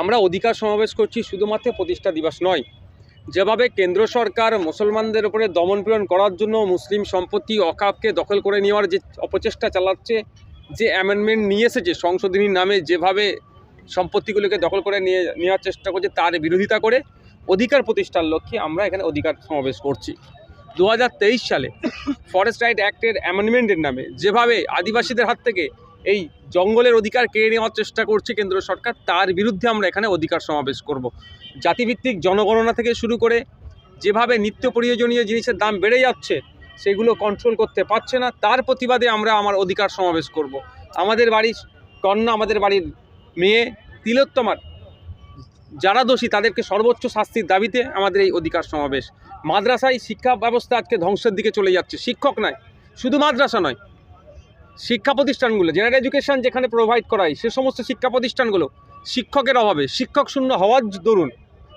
আমরা অধিকার সমাবেশ করছি শুধুমাত্র প্রতিষ্ঠা দিবস নয়। যেভাবে কেন্দ্র সরকার মুসলমানদের উপরে দমনপীড়ন করার জন্য মুসলিম সম্পত্তি অকাপকে দখল করে নেওয়ার যে অপচেষ্টা চালাচ্ছে, যে অ্যামেন্ডমেন্ট নিয়ে এসেছে সংশোধনীর নামে যেভাবে সম্পত্তিগুলোকে দখল করে নিয়ে, নেওয়ার চেষ্টা করছে তার বিরোধিতা করে অধিকার প্রতিষ্ঠার লক্ষ্যে আমরা এখানে অধিকার সমাবেশ করছি। দু হাজার তেইশ সালে ফরেস্ট রাইট অ্যাক্টের অ্যামেন্ডমেন্টের নামে যেভাবে আদিবাসীদের হাত থেকে এই জঙ্গলের অধিকার কেড়ে নেওয়ার চেষ্টা করছে কেন্দ্র সরকার, তার বিরুদ্ধে আমরা এখানে অধিকার সমাবেশ করব। জাতিভিত্তিক জনগণনা থেকে শুরু করে যেভাবে নিত্য প্রয়োজনীয় জিনিসের দাম বেড়ে যাচ্ছে, সেগুলো কন্ট্রোল করতে পারছে না, তার প্রতিবাদে আমরা আমার অধিকার সমাবেশ করব। আমাদের বাড়ির কন্যা, আমাদের বাড়ির মেয়ে তিলোত্তমার, যারা দোষী, তাদেরকে সর্বোচ্চ শাস্তির দাবিতে আমাদের এই অধিকার সমাবেশ। মাদ্রাসায় শিক্ষা ব্যবস্থা আজকে ধ্বংসের দিকে চলে যাচ্ছে, শিক্ষক নয়, শুধু মাদ্রাসা নয় শিক্ষা প্রতিষ্ঠানগুলো জেনারেল এডুকেশন যেখানে প্রোভাইড করায়, সে সমস্ত শিক্ষা প্রতিষ্ঠানগুলো শিক্ষকের অভাবে, শিক্ষক শূন্য হওয়ার দরুন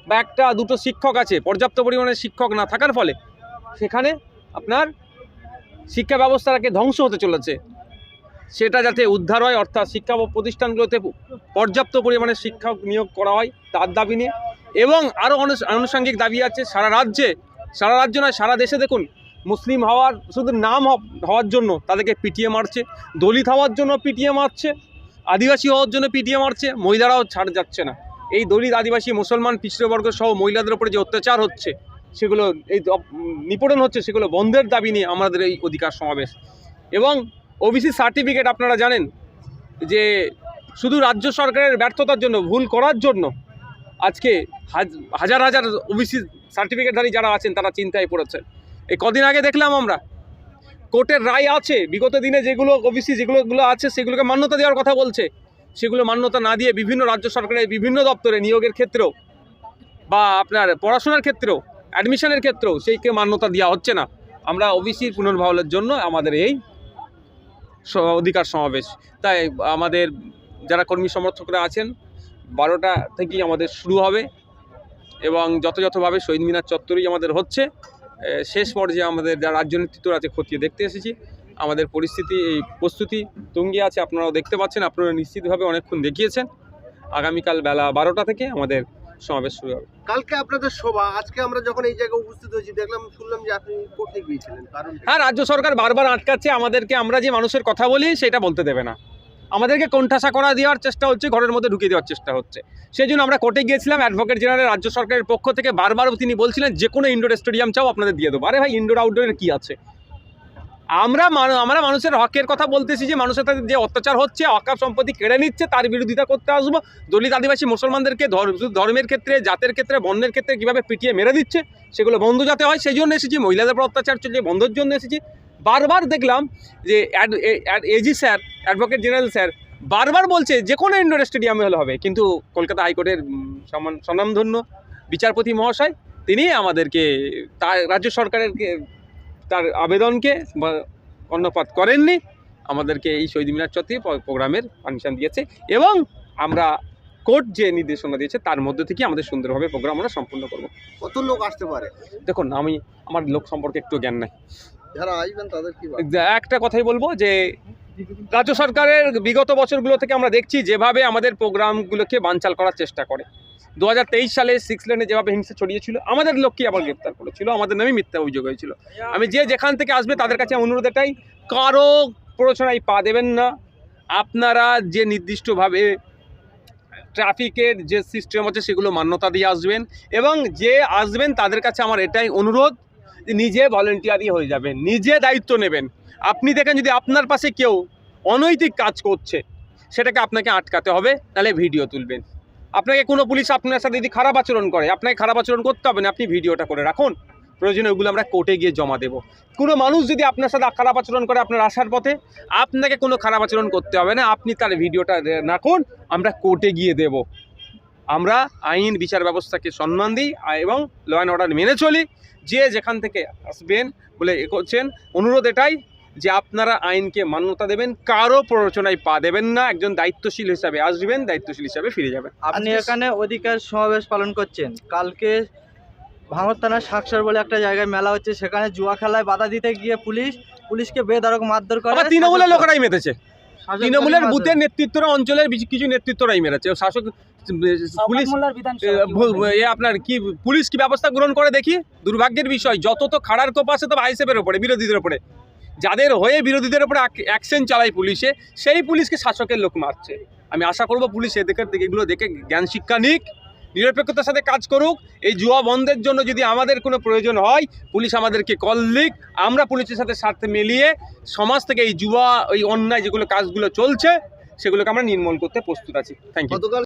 বা একটা, দুটো শিক্ষক আছে, পর্যাপ্ত পরিমাণে শিক্ষক না থাকার ফলে সেখানে আপনার শিক্ষা ব্যবস্থাটাকে ধ্বংস হতে চলেছে। সেটা যাতে উদ্ধার হয়, অর্থাৎ শিক্ষা প্রতিষ্ঠানগুলোতে পর্যাপ্ত পরিমাণে শিক্ষক নিয়োগ করা হয় তার দাবি নিয়ে। এবং আরও আনুষঙ্গিক দাবি আছে, সারা রাজ্যে, সারা রাজ্য নয়, সারা দেশে দেখুন মুসলিম হওয়ার, শুধু নাম হওয়ার জন্য তাদেরকে পিটিয়ে মারছে, দলিত হওয়ার জন্য পিটিয়ে মারছে, আদিবাসী হওয়ার জন্য পিটিয়ে মারছে, মহিলারাও ছাড় যাচ্ছে না। এই দলিত আদিবাসী মুসলমান পিছিয়ে সহ মহিলাদের উপরে যে অত্যাচার হচ্ছে, সেগুলো এই নিপীড়ন হচ্ছে, সেগুলো বন্ধের দাবি নিয়ে আমাদের এই অধিকার সমাবেশ। এবং ওবিসি সার্টিফিকেট আপনারা জানেন যে শুধু রাজ্য সরকারের ব্যর্থতার জন্য, ভুল করার জন্য আজকে হাজ- হাজার হাজার ওবিসি সার্টিফিকেটধারী যারা আছেন, তারা চিন্তায় পড়েছে এই কদিন আগে দেখলাম আমরা। কোর্টের রায় আছে, বিগত দিনে যেগুলো ওবিসি যেগুলোগুলো আছে, সেগুলোকে মান্যতা দেওয়ার কথা বলছে। সেগুলো মান্যতা না দিয়ে বিভিন্ন রাজ্য সরকারের বিভিন্ন দপ্তরে নিয়োগের ক্ষেত্রেও বা আপনার পড়াশোনার ক্ষেত্রেও অ্যাডমিশনের ক্ষেত্রেও সেইকে মান্যতা দেওয়া হচ্ছে না। আমরা ওবিসির পুনর্বহালের জন্য আমাদের এই অধিকার সমাবেশ। তাই আমাদের যারা কর্মী সমর্থকরা আছেন, বারোটা থেকেই আমাদের শুরু হবে এবং যথাযথভাবে শহীদ মিনার চত্বরেই আমাদের হচ্ছে। শেষ পর্যায়ে আমাদের রাজ্য নেতৃত্ব আছে খতিয়ে দেখতে এসেছি। আমাদের পরিস্থিতি এই প্রস্তুতি তুঙ্গে আছে আপনারাও দেখতে পাচ্ছেন আপনারা নিশ্চিতভাবে অনেকক্ষণ দেখিয়েছেন। আগামীকাল বেলা বারোটা থেকে আমাদের সমাবেশ শুরু হবে। কালকে আপনাদের সভা আজকে আমরা যখন এই জায়গায় উপস্থিত হয়েছি দেখলাম শুনলাম যে আপনি কোর্টে গিয়েছিলেন কারণ হ্যাঁ রাজ্য সরকার বারবার আটকাচ্ছে আমাদেরকে আমরা যে মানুষের কথা বলি সেটা বলতে দেবে না। আমাদেরকে কোণঠাসা করা দেওয়ার চেষ্টা হচ্ছে, ঘরের মধ্যে ঢুকিয়ে দেওয়ার চেষ্টা হচ্ছে। সেই জন্য আমরা কোর্টে গিয়েছিলাম অ্যাডভোকেট জেনারেল রাজ্য সরকারের পক্ষ থেকে বারবার তিনি বলছিলেন, যে কোনো ইনডোর স্টেডিয়াম চাও, আপনাদের দিয়ে দেবো। আরে ভাই ইনডোর আউটডোরের কী আছে? আমরা আমরা মানুষের হকের কথা বলতেছি যে, মানুষের তাদের যে অত্যাচার হচ্ছে, অকাপ সম্পত্তি কেড়ে নিচ্ছে, তার বিরোধিতা করতে আসব। দলিত আদিবাসী মুসলমানদেরকে ধর- ধর্মের ক্ষেত্রে, জাতের ক্ষেত্রে বর্ণের ক্ষেত্রে কীভাবে পিটিয়ে মেরে দিচ্ছে, সেগুলো বন্ধ যাতে হয়, সেই জন্য এসেছি। মহিলাদের উপর অত্যাচার চলছে, বন্ধের জন্য এসেছি। বারবার দেখলাম যে ad- a- ad- AG sir advocate general sir বারবার বলছে যে কোনো ইন্ডোর স্টেডিয়ামে হলে হবে। কিন্তু কলকাতা হাইকোর্টের উম, সম্মান- স্বনামধন্য বিচারপতি মহাশয় তিনি আমাদেরকে তার রাজ্য সরকারের তার আবেদনকে বা কর্ণপাত করেননি। আমাদেরকে এই শহীদ মিনার চত্বরে প্রোগ্রামের পারমিশন দিয়েছে এবং আমরা কোর্ট যে নির্দেশনা দিয়েছে তার মধ্যে থেকে আমাদের সুন্দরভাবে প্রোগ্রাম আমরা সম্পূর্ণ করব। কত লোক আসতে পারে? দেখুন আমি আমার লোক সম্পর্কে একটু জ্ঞান নাই। একটা কথাই বলব যে রাজ্য সরকারের বিগত বছরগুলো থেকে আমরা দেখছি যেভাবে আমাদের প্রোগ্রামগুলোকে বানচাল করার চেষ্টা করে। দু হাজার তেইশ সালে সিক্স লেনে যেভাবে হিংসা ছড়িয়েছিল, আমাদের লোককে আবার গ্রেপ্তার করেছিল, আমাদের নামে মিথ্যা অভিযোগ হয়েছিল। আমি যে যেখান থেকে আসবে তাদের কাছে অনুরোধ এটাই, কারও প্ররোচনায় পা দেবেন না। আপনারা যে নির্দিষ্টভাবে ট্রাফিকের যে সিস্টেম আছে সেগুলো মান্যতা দিয়ে আসবেন এবং যে আসবেন তাদের কাছে আমার এটাই অনুরোধ নিজে ভলেন্টিয়ারই হয়ে যাবেন, নিজে দায়িত্ব নেবেন। আপনি দেখেন যদি আপনার পাশে কেউ অনৈতিক কাজ করছে, সেটাকে আপনাকে আটকাতে হবে, তাহলে ভিডিও তুলবেন। আপনাকে কোনো পুলিশ আপনার সাথে যদি খারাপ আচরণ করে, আপনাকে খারাপ আচরণ করতে হবে না, আপনি ভিডিওটা করে রাখুন। প্রয়োজনে ওগুলো আমরা কোর্টে গিয়ে জমা দেব। কোনো মানুষ যদি আপনার সাথে খারাপ আচরণ করে, আপনার আসার পথে, আপনাকে কোনো খারাপ আচরণ করতে হবে না, আপনি তার ভিডিওটা রাখুন, আমরা কোর্টে গিয়ে দেব। আমরা আইন বিচার ব্যবস্থাকে সম্মান দিই এবং ল অ্যান্ড অর্ডার মেনে চলি। যে যেখান থেকে আসবেন বলে এ করছেন অনুরোধ এটাই যে আপনারা আইনকে মান্যতা দেবেন কারও প্ররোচনায় পা দেবেন না একজন দায়িত্বশীল হিসাবে আসবেন দায়িত্বশীল হিসাবে ফিরে যাবেন। আপনি এখানে অধিকার সমাবেশ পালন করছেন। কালকে ভাঙর থানার সাকসার বলে একটা জায়গায় মেলা হচ্ছে সেখানে জুয়া খেলায় বাধা দিতে গিয়ে পুলিশ পুলিশকে বেধড়ক মারধর করে তৃণমূলের লোকেরাই মেতেছে। তৃণমূলের বুথের নেতৃত্বরা অঞ্চলের কিছু নেতৃত্বরাই মেরেছে। শাসক পুলিশ এ, আপনার কি পুলিশ কি ব্যবস্থা গ্রহণ করে দেখি? দুর্ভাগ্যের বিষয় যত তো খাড়ার কোপ আছে তো আইসেপের ওপরে বিরোধীদের ওপরে। যাদের হয়ে বিরোধীদের ওপরে অ্যাকশন চালায় পুলিশে সেই পুলিশকে শাসকের লোক মারছে। আমি আশা করব পুলিশ এদের দিকে এগুলো দেখে জ্ঞান শিক্ষা নিক। নিরপেক্ষতার সাথে কাজ করুক, এই জুয়া বন্ধের জন্য যদি আমাদের কোনো প্রয়োজন হয়, পুলিশ আমাদেরকে কল লিক, আমরা পুলিশের সাথে স্বার্থে মিলিয়ে সমাজ থেকে এই জুয়া ওই অন্যায় যেগুলো কাজগুলো চলছে, সেগুলোকে আমরা নির্মূল করতে প্রস্তুত আছি। Thank you